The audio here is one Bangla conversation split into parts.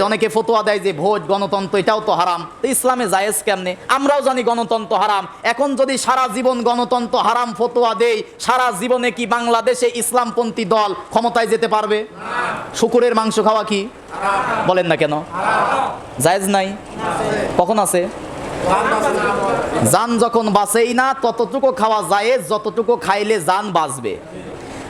যে অনেকে ফতোয়া দেয় যে ভোট, গণতন্ত্র, এটাও তো হারাম। তো ইসলামে জায়েজ কেমনে? আমরাও জানি গণতন্ত্র হারাম। এখন যদি সারা জীবন গণতন্ত্র হারাম ফতোয়া দেই, সারা জীবনে কি বাংলাদেশে ইসলামপন্থী দল ক্ষমতায় যেতে পারবে? শুকুরের মাংস খাওয়া কি? বলেন না কেন? জায়েজ নাই? কখন আছে? যান যখন বাঁচেই না, ততটুকু খাওয়া যায় যতটুকু খাইলে যান বাঁচবে।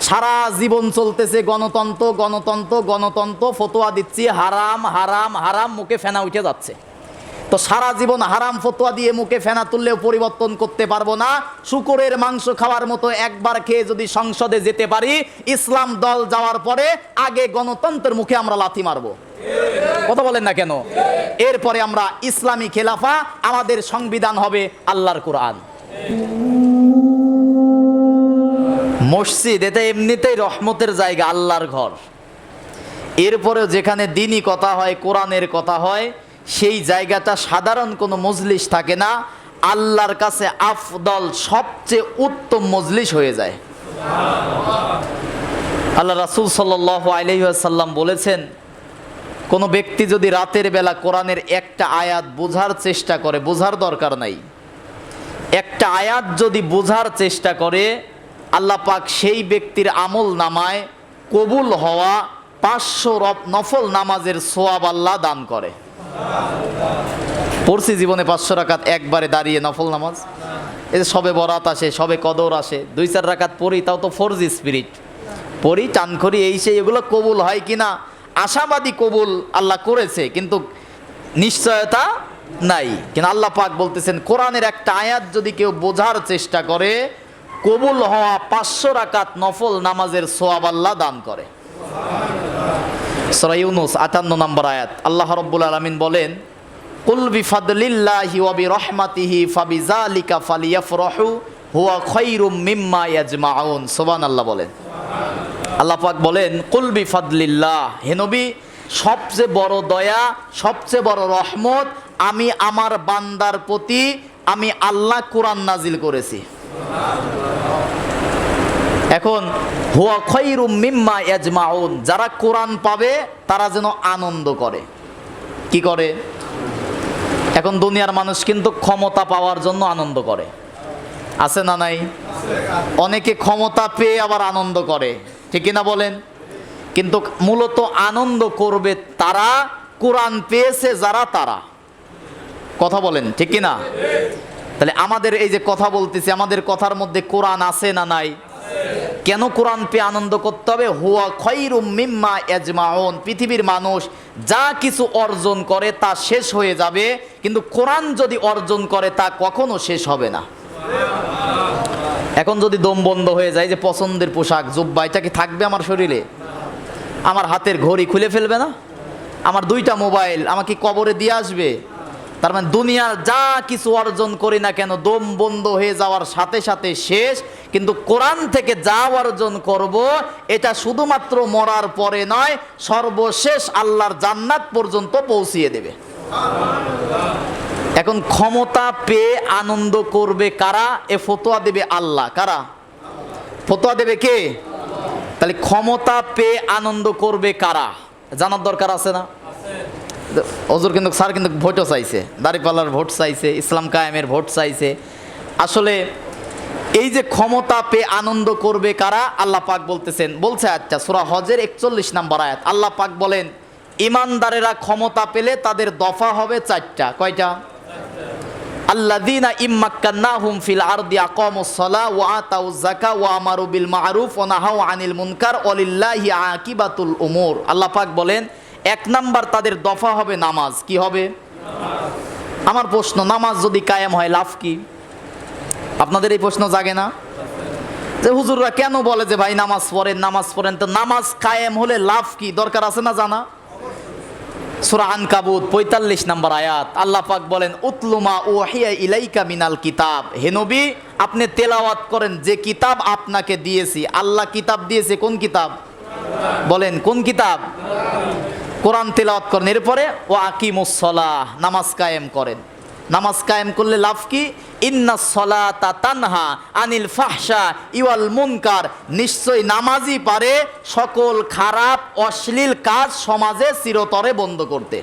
সারা জীবন চলতেছে গণতন্ত্র গণতন্ত্র গণতন্ত্র, ফতোয়া দিচ্ছি, হারাম হারাম হারাম, মুখে ফেনা উঠে যাচ্ছে। তো সারা জীবন হারাম ফতোয়া দিয়ে মুখে ফেনা তুললেও পরিবর্তন করতে পারব না। শুকুরের মাংস খাওয়ার মতো একবার খেয়ে যদি সংসদে যেতে পারি, ইসলাম দল যাওয়ার পরে আগে গণতন্ত্রের মুখে আমরা লাথি মারবো। কথা বলেন না কেন? এরপরে আমরা ইসলামী খেলাফা, আমাদের সংবিধান হবে আল্লাহর কোরআন। মসজিদ, এটা এমনিতেই রহমতের জায়গা, আল্লাহর ঘর। এরপরেও যেখানে দিনই কথা হয়, কোরআনের কথা হয়, সেই জায়গাটা সাধারণ কোনো মজলিস থাকে না। আল্লাহর কাছে আফদল সবচেয়ে উত্তম মজলিস হয়ে যায়। আল্লাহ রাসুল সাল্লাহ আলহিহাসাল্লাম বলেছেন, কোনো ব্যক্তি যদি রাতের বেলা কোরআনের একটা আয়াত বোঝার চেষ্টা করে, বোঝার দরকার নাই। একটা আয়াত যদি বোঝার চেষ্টা করে আল্লাহ পাক সেই ব্যক্তির আমল নামায় কবুল হওয়া পাঁচশো রব- নফল নামাজের সোয়াব আল্লাহ দান করে। পড়ছি জীবনে পাঁচশো রাকাত একবারে দাঁড়িয়ে নফল নামাজ। যে সবে বরাত আসে, সবে কদর আসে, দুই চার রাকাত পড়ি, তাও তো ফোরজি স্পিরিট। পড়ি টান করি, এই সেই, এগুলো কবুল হয় কি না আশাবাদী কবুল আল্লাহ করেছে, কিন্তু নিশ্চয়তা নাই। কিন্তু আল্লাহ পাক বলতেছেন, কোরআনের একটা আয়াত যদি কেউ বোঝার চেষ্টা করে কবুল হওয়া পাঁচশো রাকাত নফল নামাজের সোয়াব আল্লাহ দান করে। সূরা ইউনুস 58 নম্বর আয়াত। আল্লাহ রাব্বুল আলামিন বলেন, কুল বিফাদলিল্লাহি ওয়া বিরহমাতিহি ফাবিযালিকা ফালিয়াফরাহু, হুয়া খায়রুম মিম্মা ইয়াজমাউন। সুবহানাল্লাহ বলেন। আল্লাহ পাক বলেন, কুল বিফাদলিল্লাহ, হে নবী, সবচেয়ে বড় দয়া, সবচেয়ে বড় রহমত আমি আমার বান্দার প্রতি, আমি আল্লাহ কোরআন নাজিল করেছি। এখন, হুয়া খৈরুম মিম্মা ইয়াজমাউন যারা কোরআন পাবে, তারা যেন আনন্দ করে। কি করে? এখন দুনিয়ার মানুষ কিন্তু ক্ষমতা পাওয়ার জন্য আনন্দ করে। আছে না নাই? অনেকে ক্ষমতা পেয়ে আবার আনন্দ করে। ঠিক কিনা বলেন? কিন্তু মূলত আনন্দ করবে তারা, কোরআন পেয়েছে যারা তারা। কথা বলেন, ঠিক কিনা? তাহলে আমাদের এই যে কথা বলতেছি, আমাদের কথার মধ্যে কোরআন আছে না নাই? কেন কোরআন পেয়ে আনন্দ করতে হবে? হুয়া খৈরুম মিম্মা এজমাউন পৃথিবীর মানুষ যা কিছু অর্জন করে তা শেষ হয়ে যাবে, কিন্তু কোরআন যদি অর্জন করে তা কখনো শেষ হবে না। এখন যদি দম বন্ধ হয়ে যায় যে পছন্দের পোশাক, জুব্বা, এটা কি থাকবে আমার শরীরে? আমার হাতের ঘড়ি খুলে ফেলবে না? আমার দুইটা মোবাইল আমাকে কবরে দিয়ে আসবে? তার মানে দুনিয়ার যা কিছু অর্জন করি না কেন, দম বন্ধ হয়ে যাওয়ার সাথে সাথে শেষ। কিন্তু কোরআন থেকে যা অর্জন করব, এটা শুধুমাত্র মরার পরে নয়, সর্বশেষ আল্লাহর জান্নাত পর্যন্ত পৌঁছিয়ে দেবে। এখন ক্ষমতা পেয়ে আনন্দ করবে কারা? এ ফতোয়া দেবে আল্লাহ। কারা? ফতোয়া দেবে কে? তাহলে ক্ষমতা পেয়ে আনন্দ করবে কারা? জানার দরকার আছে না? হজুর কিন্তু স্যার কিন্তু ভোটও চাইছে। দাঁড়িপাল্লার ভোট চাইছে, ইসলাম কায়েমের ভোট চাইছে। আসলে এই যে ক্ষমতা পেয়ে আনন্দ করবে কারা? আল্লাহ পাক বলতেছেন, বলছে আচ্ছা সুরা হজের একচল্লিশ নাম্বার আয়াত। আল্লাহ পাক বলেন, ইমানদারেরা ক্ষমতা পেলে তাদের দফা হবে চারটা। কয়টা? আল্লাযীনা ইম্মাক্কান্নাহুম ফিল আরদি আকামুস সালাহ ওয়া আতাউজ যাকা ওয়া আমারু বিল মা'রুফ ওয়া নাহাউ আনিল মুনকার ওয়ালিল্লাহি আকিবাতুল উমুর। আল্লাহ পাক বলেন এক নাম্বার তাদের দফা হবে নামাজ। কি হবে? আমার প্রশ্ন, নামাজ যদি কায়েম হয়, লাভ কি? আপনাদের এই প্রশ্ন জাগে না? যে হুজুররা কেন বলে যে ভাই নামাজ পড়েন নামাজ পড়েন? তো নামাজ কায়েম হলে লাভ কি? দরকার আছে না জানা? সুরা আনকাবুত, পঁয়তাল্লিশ নম্বর আয়াত। আল্লাহ পাক বলেন উতলুমা ওহিয়া ইলাইকা মিনাল কিতাব। হেনবি আপনি তেলাওয়াত করেন, যে কিতাব আপনাকে দিয়েছি, আল্লাহ কিতাব দিয়েছে, কোন কিতাব? বলেন, কোন কিতাব? কোরআন তেলাওয়াত করেন। এরপরে ও আকিমুসলাহ নামাজ কায়েম করেন। নামাজ কায়েম করলে লাভ কি? ইন্না সলাতা তানহা আনিল ফাহসা ইওয়াল মুনকার নিশ্চয় নামাজই পারে সকল খারাপ, অশ্লীল কাজ সমাজে চিরতরে বন্ধ করতে।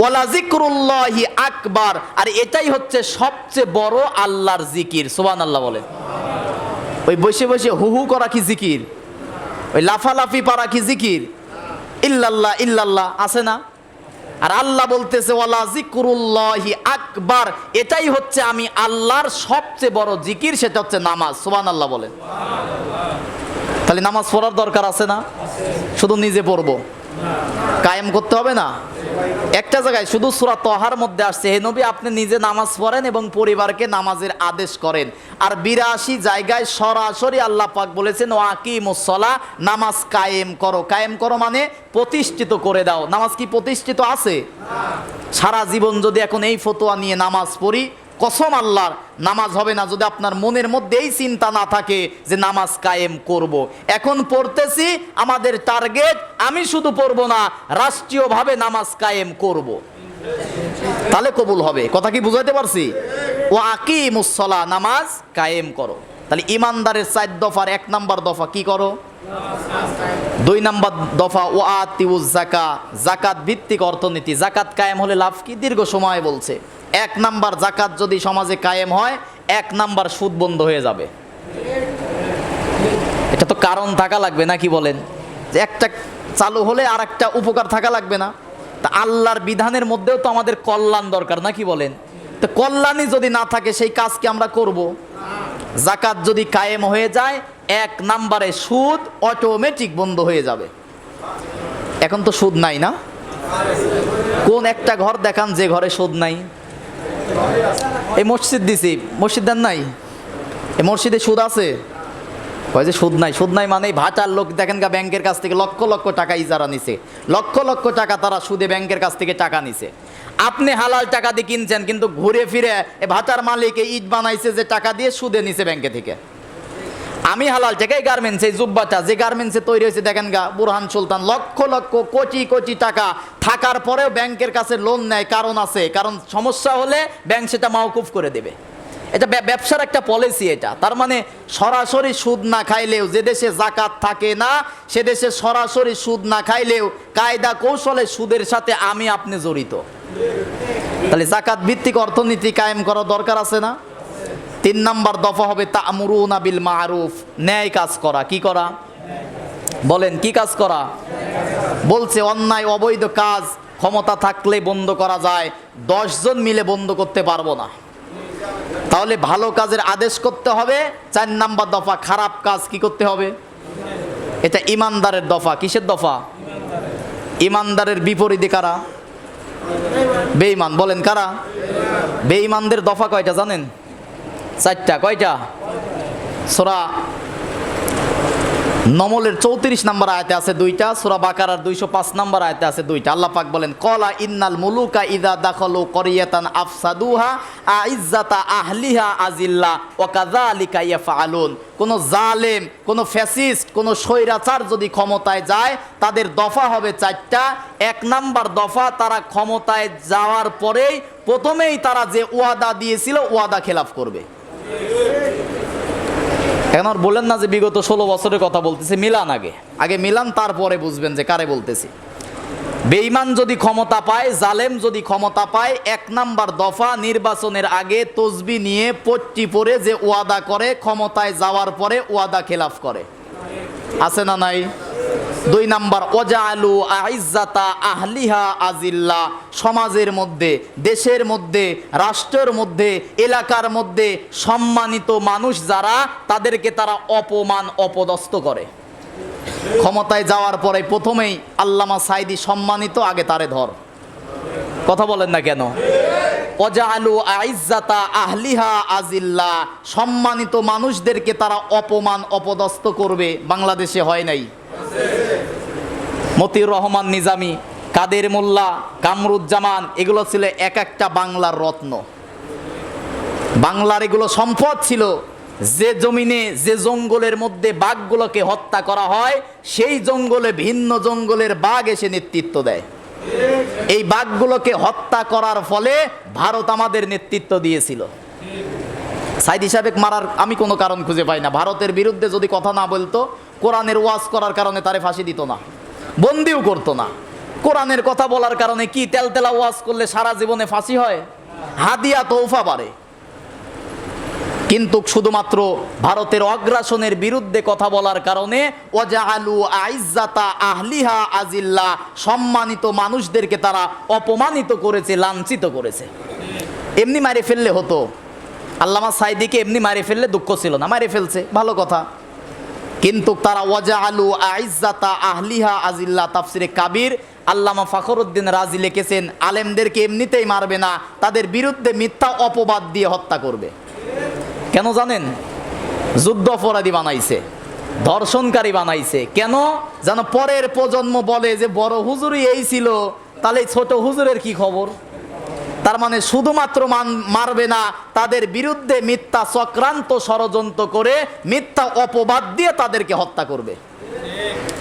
ওয়ালা জিক্রুল্লাহি আকবার আর এটাই হচ্ছে সবচেয়ে বড় আল্লাহর জিকির। সুবহান আল্লাহ বলে ওই বসে বসে হু হু করা কি জিকির? ওই লাফালাফি পারা কি জিকির? ইল্লাল্লাহ ইল্লাল্লাহ আছে না? আর আল্লাহ বলতেছে, ওয়ালা জিকুরুল্লাহি আকবার। এটাই হচ্ছে আমি আল্লাহর সবচেয়ে বড় জিকির, সেটা হচ্ছে নামাজ। সুবহান আল্লাহ বলেন। তাহলে নামাজ পড়ার দরকার আছে না? শুধু নিজে পড়ব। কায়েম করতে হবে না। একটা জায়গায় শুধু সুরা তহার মধ্যে আসছে, হে নবী, আপনি নিজে নামাজ পড়েন এবং পরিবারকে নামাজের আদেশ করেন। আর বিরাশি জায়গায় সরাসরি আল্লাহ পাক বলেছেন ও আকিমুসলা নামাজ কায়েম করো। কায়েম করো মানে প্রতিষ্ঠিত করে দাও। নামাজ কি প্রতিষ্ঠিত আছে? সারা জীবন যদি এখন এই ফতোয়া নিয়ে নামাজ পড়ি কসম আল্লাহর, নামাজ হবে না যদি আপনার মনের মধ্যে এই চিন্তা না থাকে যে নামাজ কায়েম করব। এখন পড়তেছি, আমাদের টার্গেট আমি শুধু পড়ব না, রাষ্ট্রীয়ভাবে নামাজ কায়েম করব। তাহলে কবুল হবে। কথা কি বুঝাইতে পারছি? ও আকি মুসলা নামাজ কায়েম করো। তাহলে ইমানদারের চার দফার, এক নাম্বার দফা কি করো? দুই নাম্বার দফা ও আতিউজ জাকা জাকাত ভিত্তিক অর্থনীতি। জাকাত কায়েম হলে লাভ কি? দীর্ঘ সময় বলছে। এক নাম্বার জাকাত যদি সমাজে কায়েম হয়, এক নাম্বার সুদ বন্ধ হয়ে যাবে। এটা তো কারণ থাকা লাগবে না, কি বলেন? যে একটা চালু হলে আর একটা উপকার থাকা লাগবে না। তা আল্লাহর বিধানের মধ্যেও তো আমাদের কল্যাণ দরকার, না কি বলেন? তো কল্যাণই যদি না থাকে, সেই কাজ কি আমরা করব? জাকাত যদি কায়েম হয়ে যায়, এক নাম্বারে সুদ অটোমেটিক বন্ধ হয়ে যাবে। এখন তো সুদ নাই না? কোন একটা ঘর দেখান যে ঘরে সুদ নাই। এই মসজিদ দিছি। মসজিদ দেন নাই? এই মসজিদে সুদ আছে? কয় যে সুদ নাই? সুদ নাই মানে ভাটার লোক দেখেন গা ব্যাংকের কাছ থেকে লক্ষ লক্ষ টাকা ইজারা নিছে। লক্ষ লক্ষ টাকা তারা সুদে ব্যাংকের কাছ থেকে টাকা নিছে। আপনি হালাল টাকা দিয়ে কিনছেন, কিন্তু ঘুরে ফিরে এ ভাটার মালিক ইট বানাইছে যে টাকা দিয়ে সুদে নিছে ব্যাংকে থেকে। আমি হালাল এই গার্মেন্টস জুব্বাটা? যে গার্মেন্টসে তৈরি হয়েছে, দেখেন গা, বুরহান সুলতান, লক্ষ লক্ষ কোটি কোটি টাকা থাকার পরেও ব্যাংকের কাছে লোন নেয়, কারণ আছে। কারণ সমস্যা হলে ব্যাংক সেটা মাওকুফ করে দেবে। এটা ব্যবসার একটা পলিসি এটা। তার মানে সরাসরি সুদ না খাইলেও যে দেশে জাকাত থাকে না, সে দেশে সরাসরি সুদ না খাইলেও কায়দা কৌশলে সুদের সাথে আমি, আপনি জড়িত। তাহলে জাকাত ভিত্তিক অর্থনীতি কায়েম করা দরকার আছে না? তিন নাম্বার দফা হবে তামরুনা বিল মারুফ, ন্যায় কাজ করা। কি করা? বলেন, কি কাজ করা? বলছে, অন্যায় অবৈধ কাজ, ক্ষমতা থাকলে বন্ধ করা যায় জন মিলে বন্ধ করতে পারব না। তাহলে ভালো কাজের আদেশ করতে হবে, চার নাম্বার দফা খারাপ কাজ কি করতে হবে? এটা ইমানদারের দফা। কিসের দফা? ইমানদারের বিপরীতে কারা? বেঈমান। বলেন, কারা? বেঈমানদের দফা কয়টা জানেন? চারটা, কয়টা? সোরা নমলের চৌত্রিশ নম্বর আয়তে আছে দুইটা, সুরা বাকারার দুইশো পাঁচ নম্বর আয়তে আছে দুইটা। আল্লাহ পাক বলেন, কলা ইন্নাল মুলুকা ইদা দাখলু করিয়াতান আফসাদুহা আইজ্জাতা আহলিহা আজিল্লা ও কাযালিকা ইয়াফআলুন। কোন জালেম, কোন ফ্যাসিস্ট, কোন স্বৈরাচার যদি ক্ষমতায় যায়, তাদের দফা হবে চারটা। এক নাম্বার দফা তারা ক্ষমতায় যাওয়ার পরেই প্রথমেই তারা যে ওয়াদা দিয়েছিল, ওয়াদা খেলাফ করবে। এখন আর বলেন না যে বিগত ষোলো বছরের কথা বলতেছে, মিলান আগে। আগে মিলান, তারপরে বুঝবেন যে কারে বলতেছি। বেঈমান যদি ক্ষমতা পায়, জালেম যদি ক্ষমতা পায়, এক নাম্বার দফা নির্বাচনের আগে তসবি নিয়ে পট্টি পরে যে ওয়াদা করে, ক্ষমতায় যাওয়ার পরে ওয়াদা খেলাফ করে। আছে না নাই? দুই নাম্বার, ওজালু আইজাতা আহলিহা আজিল্লা। সমাজের মধ্যে, দেশের মধ্যে, রাষ্ট্রের মধ্যে, এলাকার মধ্যে সম্মানিত মানুষ যারা, তাদেরকে তারা অপমান, অপদস্থ করে। ক্ষমতায় যাওয়ার পরে প্রথমেই আল্লামা সাইদি সম্মানিত, আগে তারে ধর। কথা বলেন না কেন? অজালু আইজাতা আহলিহা আজিল্লা। সম্মানিত মানুষদেরকে তারা অপমান, অপদস্থ করবে, বাংলাদেশে হয় নাই। মতিউর রহমান নিজামি, কাদের মোল্লা, কামরুজ্জামান, এগুলো ছিল এক একটা বাংলার রত্ন। বাংলার এগুলো সম্পদ ছিল, যে জমিনে, যে জঙ্গলের মধ্যে বাঘগুলোকে হত্যা করা হয়, সেই জঙ্গলে, ভিন্ন জঙ্গলের বাঘ এসে নেতৃত্ব দেয়। এই বাঘগুলোকে হত্যা করার ফলে ভারত আমাদের নেতৃত্ব দিয়েছিল। সাইদি সাহেব মারার আমি কোনো কারণ খুঁজে পাই না। ভারতের বিরুদ্ধে যদি কথা না বলতো, কোরআনের ওয়াজ করার কারণে তারে ফাঁসি দিত না। বন্দিও করতো না। কোরআনের কথা বলার কারণে কি তেলতেলা ওয়াজ করলে সারা জীবনে ফাঁসি হয়? হাদিয়া তৌফা বাড়ে। কিন্তু শুধুমাত্র ভারতের অগ্রাসনের বিরুদ্ধে কথা বলার কারণে ওজা আলু আইজাতা আহলিহা আজিল্লা সম্মানিত মানুষদেরকে তারা অপমানিত করেছে, লাঞ্ছিত করেছে। এমনি মারে ফেললে হতো। আল্লামা সাইদিকে এমনি মারে ফেললে দুঃখ ছিল না। মারে ফেলছে। ভালো কথা। কিন্তু তারা ওয়াজা আলু আইজাতা আহলিহা আজিল্লা তাফসিরে কাবির। আল্লামা ফখরুদ্দিন রাজি লিখেছেন, আলেমদেরকে এমনিতেই মারবে না, তাদের বিরুদ্ধে মিথ্যা অপবাদ দিয়ে হত্যা করবে। কেন জানেন? যুদ্ধ অপরাধী বানাইছে, ধর্ষণকারী বানাইছে। কেন? যেন পরের প্রজন্ম বলে যে, বড় হুজুরই এই ছিল, তাহলে ছোট হুজুরের কি খবর? তার মানে শুধুমাত্র মারবে না, তাদের বিরুদ্ধে মিথ্যা চক্রান্ত ষড়যন্ত্র করে মিথ্যা অপবাদ দিয়ে তাদেরকে হত্যা করবে।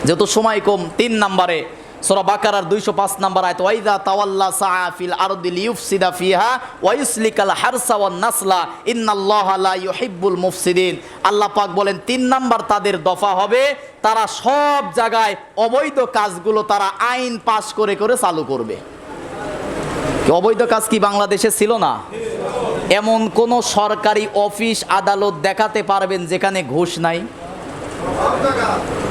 যেহেতু সময় কম, তিন নম্বরে, সোরা বাকারার দুইশো পাঁচ নম্বর আয়ত ওয়াইদা তাওয়াল্লা সাআফিল আরদিল ইউফসিদা ফিহা ওয়াইসলিকাল হারসা ওয়ান নাসলা, ইন্নাল্লাহ লা ইউহিব্বুল মুফসিদিন। আল্লাহ পাক বলেন, তিন নাম্বার তাদের দফা হবে, তারা সব জায়গায় অবৈধ কাজগুলো তারা আইন পাশ করে করে চালু করবে। অবৈধ কাজ কি বাংলাদেশে ছিল না? এমন কোন সরকারি অফিস, আদালত দেখাতে পারবেন যেখানে ঘুষ নাই?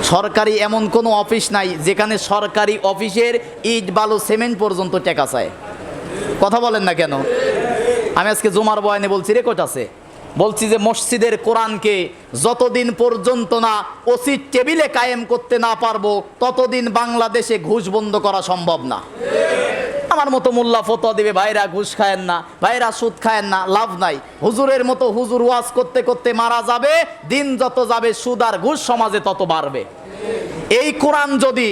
সরকারি এমন কোনো অফিস নাই যেখানে সরকারি অফিসের ইট, বালু, সিমেন্ট পর্যন্ত টেকা চায়। কথা বলেন না কেন? আমি আজকে জুমার বয়ানে বলছি, রেকর্ড আছে। বলছি যে মসজিদের কোরআনকে যতদিন পর্যন্ত না ওসির টেবিলে কায়েম করতে না পারব, ততদিন বাংলাদেশে ঘুষ বন্ধ করা সম্ভব না। আমার মতো মোল্লা ফতোয়া দিবে, ভাইরা ঘুষ খায়েন না, ভাইরা সুদ খায়েন না, লাভ নাই। হুজুরের মতো হুজুর ওয়াজ করতে করতে মারা যাবে, দিন যত যাবে, সুদ আর ঘুষ সমাজে তত বাড়বে। এই কোরআন যদি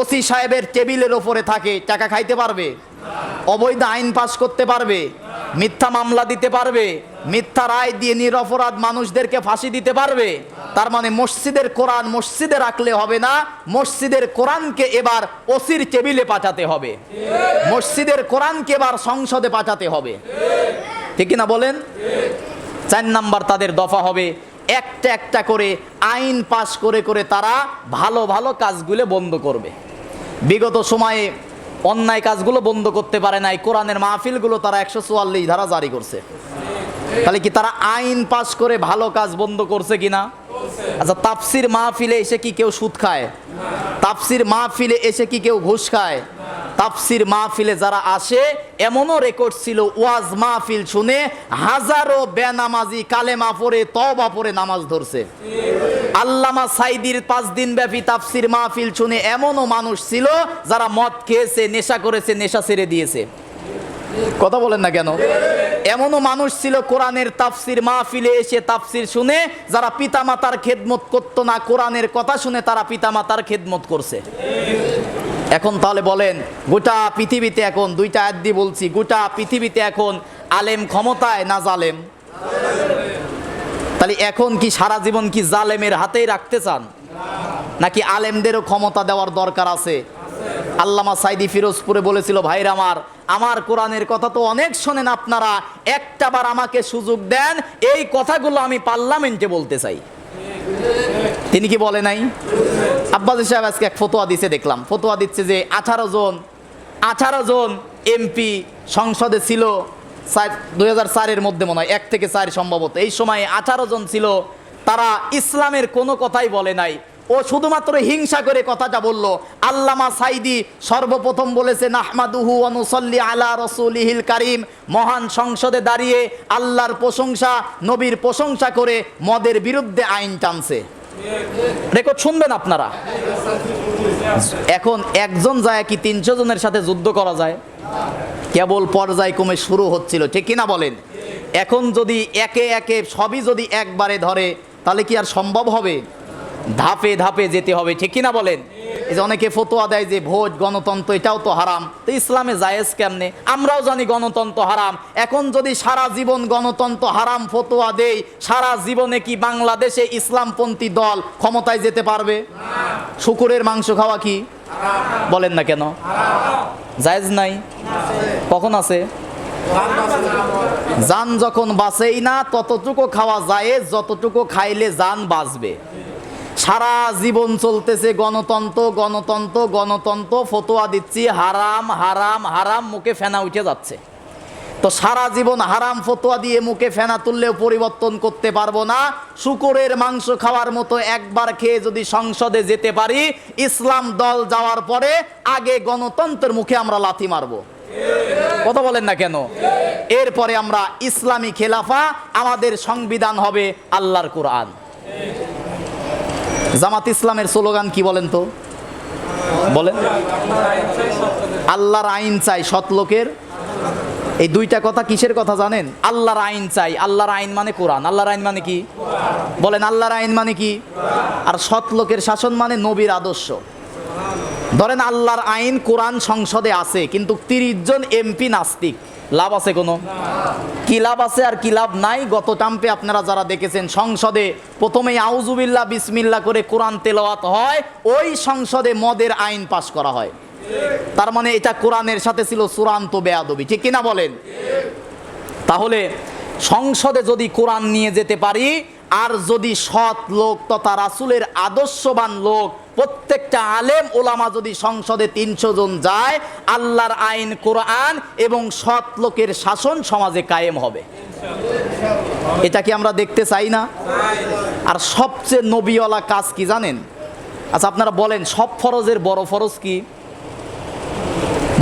ওসি সাহেবের টেবিলের ওপরে থাকে, টাকা খাইতে পারবে? অবৈধ আইন পাশ করতে পারবে? মিথ্যা মামলা দিতে পারবে? মিথ্যা রায় দিয়ে নিরপরাধ মানুষদেরকে ফাঁসি দিতে পারবে? তার মানে মসজিদের কোরআন মসজিদে রাখলে হবে না, মসজিদের কোরআনকে এবার ওসির টেবিলে পাঠাতে হবে। মসজিদের কোরআনকে এবার সংসদে পাঠাতে হবে। ঠিক না বলেন? চার নাম্বার তাদের দফা হবে একটা একটা করে আইন পাশ করে করে তারা ভালো ভালো কাজগুলো বন্ধ করবে। বিগত সময়ে অন্যায় কাজগুলো বন্ধ করতে পারে নাই, কোরআনের মাহফিলগুলো তারা একশো চুয়াল্লিশ ধারা জারি করছে। তাহলে কি তারা আইন পাশ করে ভালো কাজ বন্ধ করছে কিনা? আচ্ছা তাফসির মাহফিলে এসে কি কেউ সুদ খায়? তাফসির মাহফিলে এসে কি কেউ ঘুষ খায়? তাফসির মাহফিলে যারা আসে, এমনও রেকর্ড ছিল ওয়াজ মাহফিল শুনে হাজারো বেনামাজি কালেমা পড়ে তবা পড়ে নামাজ ধরছে। আল্লামা সাইদির পাঁচ দিন ব্যাপী তাফসির মাহফিল শুনে এমনও মানুষ ছিল যারা মদ খেয়েছে, নেশা করেছে, নেশা ছেড়ে দিয়েছে। কথা বলেন না কেন? এমনও মানুষ ছিল কোরআনের তাফসির মাহফিলে এসে তাফসির শুনে যারা পিতামাতার খেদমত করতো না, কোরআনের কথা শুনে তারা পিতামাতার খেদমত করছে। এখন তাহলে বলেন, গোটা পৃথিবীতে এখন দুইটা দিয়ে বলছি, গোটা পৃথিবীতে এখন আলেম ক্ষমতায় না জালেম? তাহলে এখন কি সারা জীবন কি জালেমের হাতেই রাখতে চান? নাকি আলেমদেরও ক্ষমতা দেওয়ার দরকার আছে? আল্লামা সাইদি ফিরোজপুরে বলেছিল, ভাইরা আমার আমার কোরআনের কথা তো অনেক শোনেন আপনারা। একটাবার আমাকে সুযোগ দেন, এই কথাগুলো আমি পার্লামেন্টে বলতে চাই। তিনি কি বলে নাই? আব্বাস সাহেব আজকে এক ফতোয়া দিছে, দেখলাম। ফতোয়া দিচ্ছে যে আঠারো জন আঠারো জন এমপি সংসদে ছিল দুই হাজার চারের মধ্যে মনে হয়, এক থেকে চার সম্ভবত। এই সময় আঠারো জন ছিল, তারা ইসলামের কোনো কথাই বলে নাই। ও শুধুমাত্র হিংসা করে কথাটা বলল। আল্লামা সাইদি সর্বপ্রথম বলেছে নাহমাদুহু অনুসল্লি আলা রসুলিহিল কারিম। মহান সংসদে দাঁড়িয়ে আল্লাহর প্রশংসা, নবীর প্রশংসা করে মদের বিরুদ্ধে আইন টানছে। রেকর্ড শুনবেন আপনারা। এখন একজন যায় কি তিনশো জনের সাথে যুদ্ধ করা যায়? কেবল পর্যায়ক্রমে শুরু হচ্ছিল, ঠিক কিনা বলেন? এখন যদি একে একে সবই যদি একবারে ধরে, তাহলে কি আর সম্ভব হবে? ধাপে ধাপে যেতে হবে, ঠিক কিনা বলেন? এই যে অনেকে ফতোয়া দেয় যে ভোট, গণতন্ত্র, এটাও তো হারাম। তো ইসলামে জায়েজ কেমনে? আমরাও জানি গণতন্ত্র হারাম। এখন যদি সারা জীবন গণতন্ত্র হারাম ফতোয়া দেই, সারা জীবনে কি বাংলাদেশে ইসলামপন্থী দল ক্ষমতায় যেতে পারবে? শুকুরের মাংস খাওয়া কি? বলেন না কেন? জায়েজ নাই? কখন আছে? জান যখন বাঁচেই না, ততটুকু খাওয়া যায় যতটুকু খাইলে জান বাঁচবে। সারা জীবন চলতেছে গণতন্ত্র গণতন্ত্র গণতন্ত্র, ফতোয়া দিচ্ছি, হারাম হারাম হারাম, মুখে ফেনা উঠে যাচ্ছে। তো সারা জীবন হারাম ফতোয়া দিয়ে মুখে ফেনা তুললেও পরিবর্তন করতে পারব না। শুকুরের মাংস খাওয়ার মতো একবার খেয়ে যদি সংসদে যেতে পারি, ইসলাম দল যাওয়ার পরে আগে গণতন্ত্রের মুখে আমরা লাথি মারবো। কথা বলেন না কেন? এরপরে আমরা ইসলামী খেলাফা, আমাদের সংবিধান হবে আল্লাহর কোরআন। জামাত ইসলামের স্লোগান কি বলেন তো? বলেন। আল্লাহর আইন চাই সৎ লোকের। এই দুইটা কথা কিসের কথা জানেন? আল্লাহর আইন চাই। আল্লাহর আইন মানে কোরআন। আল্লাহর আইন মানে কি? বলেন, আল্লাহর আইন মানে কি? আর সৎ লোকের শাসন মানে নবীর আদর্শ। ধরেন, আল্লাহর আইন কোরআন সংসদে আছে, কিন্তু তিরিশ জন এমপি নাস্তিক। লাভ আছে কোনো? কি লাভ আছে আর কি লাভ নাই? গত টাম্পে আপনারা যারা দেখেছেন সংসদে প্রথমেই আউজুবিল্লাহ বিসমিল্লা করে কোরআন তেলাওয়াত হয়, ওই সংসদে মদের আইন পাশ করা হয়। তার মানে এটা কোরআনের সাথে ছিল চূড়ান্ত বেয়াদবি, ঠিক কিনা বলেন? তাহলে সংসদে যদি কোরআন নিয়ে যেতে পারি, আর যদি সৎ লোক তথা রাসুলের আদর্শবান লোক প্রত্যেকটা আলেম ওলামা যদি সংসদে তিনশো জন যায়, আল্লাহর আইন, কোরআন এবং সৎ লোকের শাসন সমাজে কায়েম হবে। এটা কি আমরা দেখতে চাই না? আর সবচেয়ে নবীওয়ালা কাজ কি জানেন? আচ্ছা আপনারা বলেন, সব ফরজের বড় ফরজ কি?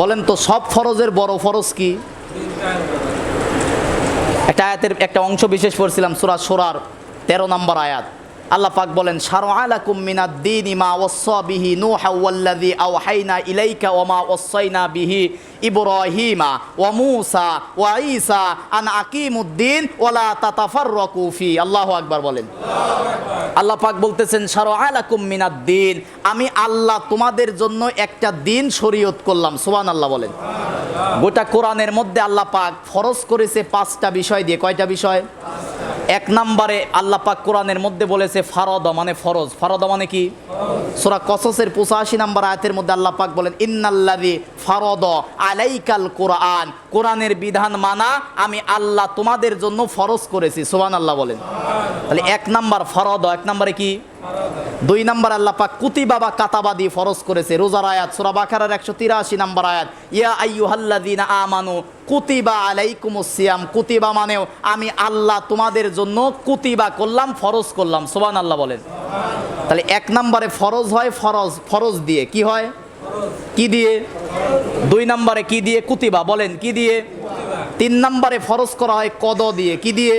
বলেন তো, সব ফরজের বড় ফরজ কি? একটা আয়াতের, একটা অংশ বিশেষ পড়ছিলাম, সুরা সোরার, তেরো নম্বর আয়াত। আল্লাহ পাক বলেন শারু আলাকুম মিনাদ দিন মা ওয়াসসা বিহি নূহা ওয়াল্লাযী আওহাইনা ইলাইকা ওয়া মা ওয়াসাইনা বিহি ইব্রাহিমা ওয়া মূসা ওয়া ঈসা আন আকিমুদ্দিন ওয়া লা তাতাফাররাকু ফি। আল্লাহু আকবার বলেন। আল্লাহ পাক বলতেছেন শারু আলাকুম মিনাদ দিন। আমি আল্লাহ তোমাদের জন্য একটা দিন শরীয়ত করলাম। সুবহানাল্লাহ বলেন। গোটা কোরআনের মধ্যে আল্লাহ পাক ফরজ করেছে পাঁচটা বিষয় দিয়ে। কয়টা বিষয়? এক নম্বরে আল্লাহ পাক কোরআনের মধ্যে বলেছে, ফারদ মানে ফরজ। ফারদ মানে কি? সূরা কসসের 85 নম্বর আয়াতের মধ্যে আল্লাহ পাক বলেন, ইন্নাল্লাযী ফারদ আলাইকাল কোরআন। কোরআনের বিধান মানা, আমি আল্লাহ তোমাদের জন্য ফরজ করেছি। সুবহানাল্লাহ বলেন। তাহলে এক নাম্বার ফরদ, এক নম্বরে কি? দুই নম্বর আল্লাহ পাক কুতিবা বা কাতাবা দিয়ে ফরজ করেছে। রোজার আয়াত, সূরা বাকারার 183 নম্বর আয়াত। ইয়া আইয়ুহাল্লাযীনা আমানু, কুতিবা আলাইকুমুস সিয়াম। কুতিবা মানেও, আমি আল্লাহ তোমাদের জন্য কুতিবা করলাম, ফরজ করলাম। সুবহানাল্লাহ বলেন। তাহলে এক নম্বরে ফরজ হয়, ফরজ ফরজ দিয়ে কি হয়? কি দিয়ে? দুই নম্বরে কি দিয়ে? কুতিবা, বলেন, কি দিয়ে? তিন নম্বরে ফরজ করা হয় কদ দিয়ে, কি দিয়ে?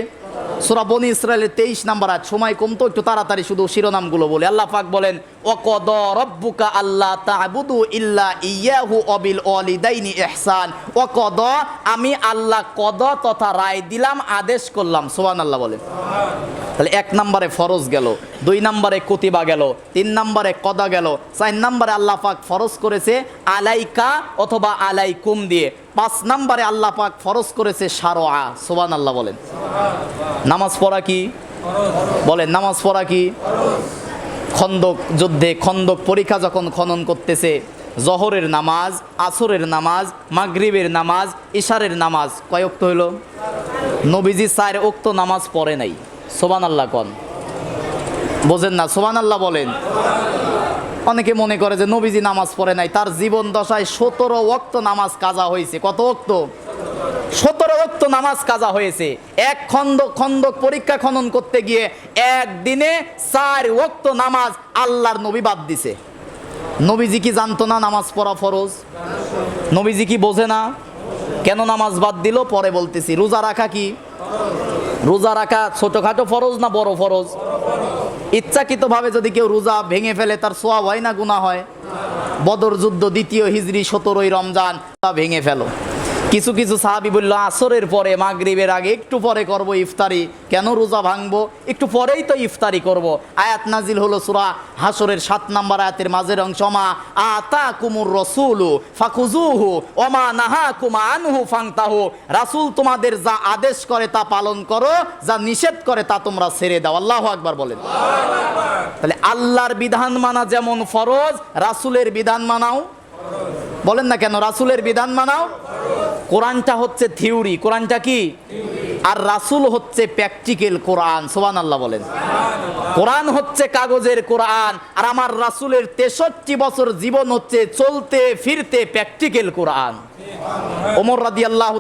সুরা বনি ইসরায়েলের তেইশ নাম্বার আজ সময় কমতো একটু তাড়াতাড়ি শুধু শিরোনামগুলো বলে। আল্লাহ পাক বলেন অকদ রব্বুকা আল্লাহ তাবুদু ইল্লা ইয়াহু অবিল ওয়ালিদাইনি ইহসান। অকদ আমি আল্লাহ কদ তথা রায় দিলাম, আদেশ করলাম। সোহান আল্লাহ বলেন। তাহলে এক নম্বরে ফরজ গেল। দুই নম্বরে কুতিবা গেল, তিন নম্বরে কদা গেল, চার নম্বরে আল্লাহ পাক ফরজ করেছে আলাইকা অথবা আলাইকুম দিয়ে, পাঁচ নম্বরে আল্লাহ পাক ফরজ করেছে সারোয়া সোবান আল্লাহ বলেন। নামাজ পড়া কি? বলেন, নামাজ পড়া কি? খন্দক যুদ্ধে, খন্দক পরীক্ষা যখন খনন করতেছে, জহরের নামাজ, আসরের নামাজ, মাগরিবের নামাজ, ইশারের নামাজ, কয় উক্ত হইল? নবীজি চার উক্ত নামাজ পড়ে নাই সোবান আল্লাহ কন। বোঝেন না সোবান আল্লাহ বলেন। অনেকে মনে করে যে নবীজি নামাজ পড়ে নাই, তার জীবন দশায় সতেরো ওক্ত নামাজ কাজা হয়েছে। কত ওক্ত সতেরো ওক্ত নামাজ কাজা হয়েছে। এক খন্দ খন্দক পরীক্ষা খনন করতে গিয়ে একদিনে চার ওক্ত নামাজ আল্লাহর নবী বাদ দিছে। নবীজি কি জানতো না নামাজ পড়া ফরজ? নবীজি কি বোঝে না? কেন নামাজ বাদ দিল? পরে বলতেছি, রোজা রাখা কি? রোজা রাখা ছোটোখাটো ফরজ না বড় ফরজ? ইচ্ছাকৃতভাবে যদি কেউ রোজা ভেঙে ফেলে, তার সোয়াব হয় না গুণা হয়? বদর যুদ্ধ, দ্বিতীয় হিজড়ি সতেরোই রমজান ভেঙে ফেলো। কিছু কিছু সাহাবি বলল আসরের পরে মাগরিবের আগে একটু পরে করব ইফতারি। কেন রোজা ভাঙবো? একটু পরেই তো ইফতারি করব। আয়াত নাজিল হলো সুরা হাসরের সাত নাম্বার আয়াতের মাঝের অংশ মা আতা কুমুর রসুলু ফাকুজুহু ওমা নাহা কুমা আনহু ফাংতাহু রাসুল তোমাদের যা আদেশ করে তা পালন করো যা নিষেধ করে তা তোমরা ছেড়ে দাও। আল্লাহ আকবার বলেন। তাহলে আল্লাহর বিধান মানা যেমন ফরজ রাসূলের বিধান মানাও বলেন না কেন, রাসুলের বিধান মানাও? কোরআনটা হচ্ছে থিওরি। কোরআনটা কি? আর রাসুল হচ্ছে প্র্যাকটিক্যাল কোরআন সোহান আল্লাহ বলেন। কোরআন হচ্ছে কাগজের কোরআন, আর আমার রাসুলের তেষট্টি বছর জীবন হচ্ছে চলতে ফিরতে প্র্যাকটিক্যাল কোরআন। ওমর রাদি আল্লাহ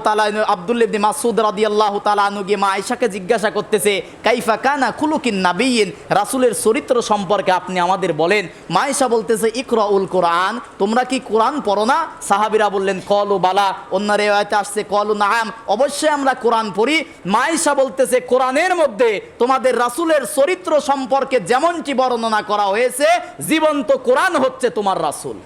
আবদুল্লিবনি মাসুদ রাদি আল্লাহ তালানু গিয়ে মা আয়সাকে জিজ্ঞাসা করতেছে, কাইফা কানা খুলুকিন নাবিয়িন রাসুলের চরিত্র সম্পর্কে আপনি আমাদের বলেন। মা আয়সা বলতেছে ইকরা উল কোরআন, তোমরা কি কোরআন পড়ো না? সাহাবিরা বললেন, কল ও বালা। অন্য রেওয়ায়তে আসছে, কলু নাম অবশ্যই আমরা কোরআন পড়ি। মা আয়সা বলতেছে, কোরআনের মধ্যে তোমাদের রাসুলের চরিত্র সম্পর্কে যেমনটি বর্ণনা করা হয়েছে, জীবন্ত কোরআন হচ্ছে তোমার রাসুল।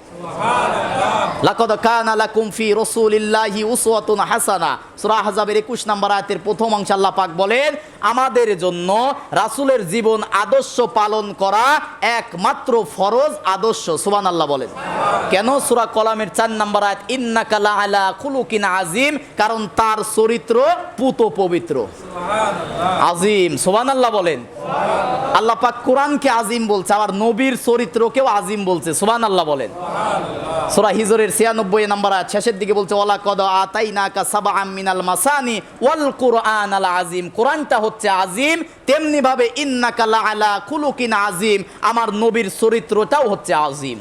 লাকদ কানা লাকুম ফি রাসূলিল্লাহি উসওয়াতুন হাসানা। সূরা আহজাবের 21 নম্বর আয়াতের প্রথম অংশে আল্লাহ পাক বলেন আমাদের জন্য রাসূলের জীবন আদর্শ পালন করা একমাত্র ফরজ আদর্শ। সুবহানাল্লাহ বলেন। কেন সূরা কলামের 4 নম্বর আয়াত ইন্নাকা লা আলা খুলুকিন আজিম কারণ তার চরিত্র পুত পবিত্র। আজিম সুবহানাল্লাহ বলেন। আল্লাহ পাক কোরআনকে আজিম বলছে আবার নবীর চরিত্রকেও আজিম বলছে সুবহানাল্লাহ বলেন। সূরা হিজরের 96 নম্বর আয়াত, শেষের দিকে বলছে ওলা কদ আতাইনাকা সাবা আমিনাল মাসানি ওয়াল কুরআন আল আজিম। কোরআনটা হচ্ছে আজিম তেমনি ভাবে ইন্নাকা লা আলা খুলুকিন আজিম। আমার নবীর চরিত্রটাও হচ্ছে আজিম।